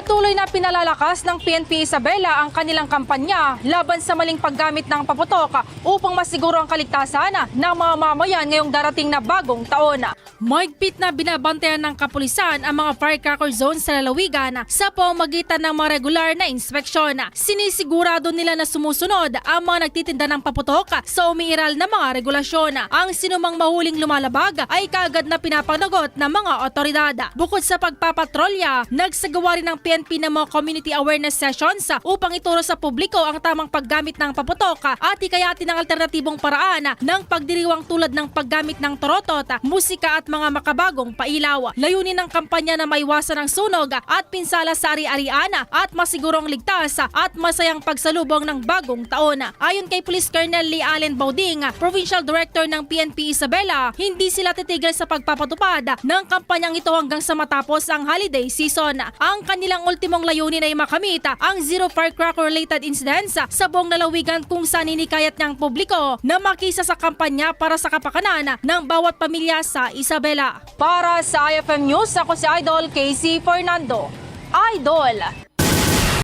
Patuloy na pinalalakas ng PNP Isabela ang kanilang kampanya laban sa maling paggamit ng paputok upang masiguro ang kaligtasan ng mga mamayan ngayong darating na bagong taon. Maigpit na binabantayan ng kapulisan ang mga firecracker zones sa lalawigan sa pamamagitan ng mga regular na inspeksyon. Sinisigurado nila na sumusunod ang mga nagtitinda ng paputok sa umiiral na mga regulasyon. Ang sinumang mahuling lumalabag ay kagad na pinapanagot ng mga otoridad. Bukod sa pagpapatrolya, nagsagawa rin ng PNP ng mga community awareness sessions upang ituro sa publiko ang tamang paggamit ng paputok at hikayatin ng alternatibong paraan ng pagdiriwang tulad ng paggamit ng torotot, musika at mga makabagong pailaw. Layunin ng kampanya na maiwasan ang sunog at pinsala sa ari-arian at masigurong ligtas at masayang pagsalubong ng bagong taon. Ayon kay Police Colonel Lee Allen Bauding, Provincial Director ng PNP Isabela, hindi sila titigil sa pagpapatupad ng kampanyang ito hanggang sa matapos ang holiday season. Ang kanilang ultimong layunin ay makamit ang zero firecracker related incidents sa buong lalawigan kung saan inikayat ng publiko na makisa sa kampanya para sa kapakanan ng bawat pamilya sa Isabela. Para sa IFM News, ako si Idol Casey Fernando. Idol,